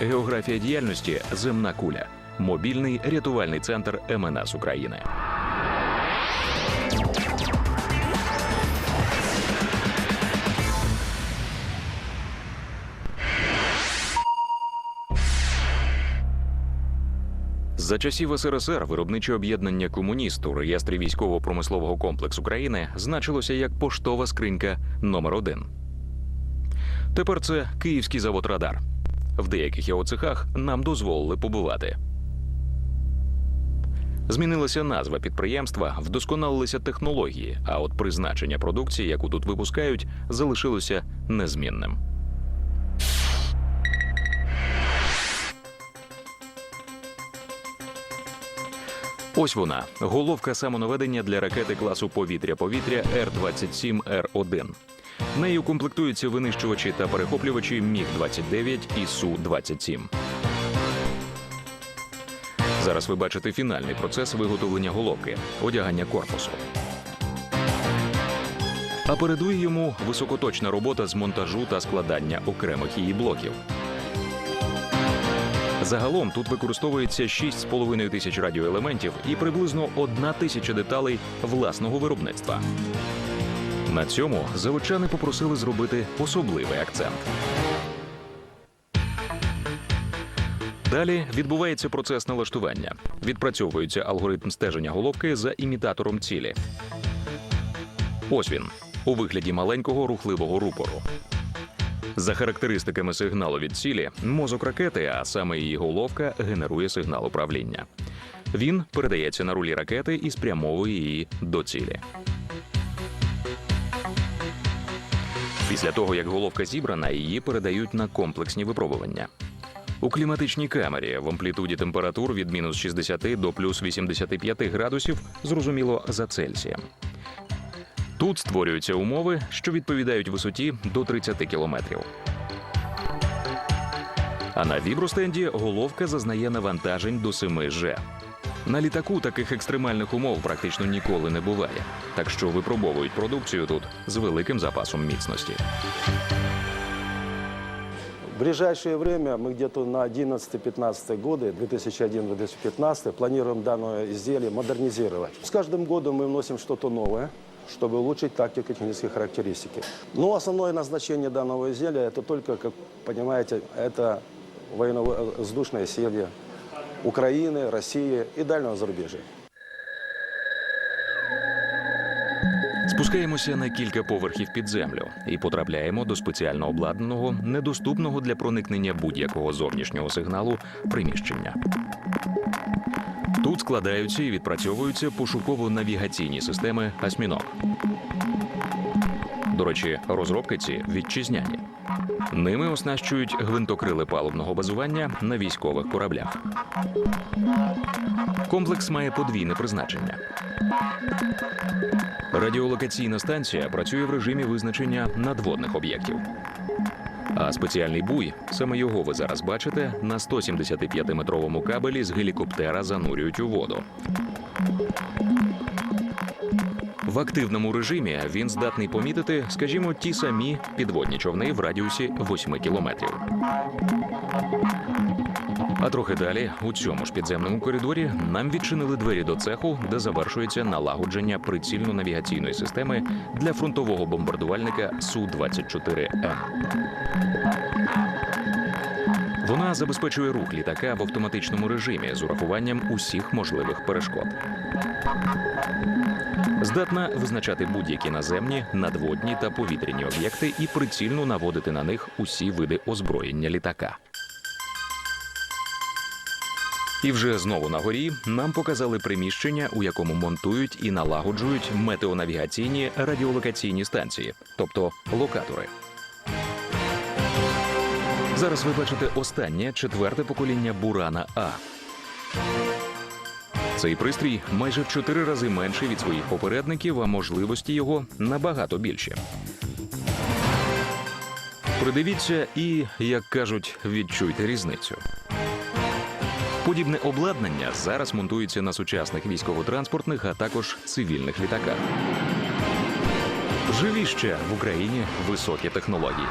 Географія діяльності земна куля. Мобільний рятувальний центр МНС України. За часів СРСР виробниче об'єднання комуніст у реєстрі військово-промислового комплексу України значилося як поштова скринька номер 1 Тепер це Київський завод Радар. В деяких його цехах нам дозволили побувати. Змінилася назва підприємства, вдосконалилися технології, а от призначення продукції, яку тут випускають, залишилося незмінним. Ось вона головка самонаведення для ракети класу повітря-повітря Р-27 Р-1. Нею комплектуються винищувачі та перехоплювачі Міг-29 і Су-27. Зараз ви бачите фінальний процес виготовлення головки, одягання корпусу. А передує йому високоточна робота з монтажу та складання окремих її блоків. Загалом тут використовується 6,5 тисяч радіоелементів і приблизно 1 тисяча деталей власного виробництва. На цьому заводчани попросили зробити особливий акцент. Далі відбувається процес налаштування. Відпрацьовується алгоритм стеження головки за імітатором цілі. Ось він у вигляді маленького рухливого рупору. За характеристиками сигналу від цілі, мозок ракети, а саме її головка, генерує сигнал управління. Він передається на рулі ракети і спрямовує її до цілі. Після того, як головка зібрана, її передають на комплексні випробування. У кліматичній камері в амплітуді температур від мінус 60 до плюс 85 градусів, зрозуміло, за Цельсієм. Тут створюються умови, що відповідають висоті до 30 кілометрів. А на вібростенді головка зазнає навантажень до 7 G. На літаку таких екстремальних умов практично ніколи не буває, так що випробовують продукцію тут з великим запасом міцності. В ближайшее время, мы где-то на 11-15 годы, 2001-2015, планируем данное изделие модернизировать. С каждым годом мы вносим что-то новое, чтобы улучшить тактико-технические характеристики. Но основное назначение данного изделия, это только, как понимаете, это военно-воздушные силы Украины, России и дальнего зарубежья. Спускаємося на кілька поверхів під землю і потрапляємо до спеціально обладнаного, недоступного для проникнення будь-якого зовнішнього сигналу приміщення. Тут складаються і відпрацьовуються пошуково-навігаційні системи Асміног. До речі, розробки ці вітчизняні. Ними оснащують гвинтокрили палубного базування на військових кораблях. Комплекс має подвійне призначення. Радіолокаційна станція працює в режимі визначення надводних об'єктів. А спеціальний буй, саме його ви зараз бачите, на 175-метровому кабелі з гелікоптера занурюють у воду. В активному режимі він здатний помітити, скажімо, ті самі підводні човни в радіусі 8 кілометрів. А трохи далі, у цьому ж підземному коридорі, нам відчинили двері до цеху, де завершується налагодження прицільно-навігаційної системи для фронтового бомбардувальника Су-24М. Вона забезпечує рух літака в автоматичному режимі з урахуванням усіх можливих перешкод. Здатна визначати будь-які наземні, надводні та повітряні об'єкти і прицільно наводити на них усі види озброєння літака. І вже знову на горі нам показали приміщення, у якому монтують і налагоджують метеонавігаційні радіолокаційні станції, тобто локатори. Зараз ви бачите останнє четверте покоління Бурана А. Цей пристрій майже в чотири рази менший від своїх попередників, а можливості його набагато більші. Придивіться і, як кажуть, відчуйте різницю. Подібне обладнання зараз монтується на сучасних військово-транспортних, а також цивільних літаках. Живі ще в Україні високі технології.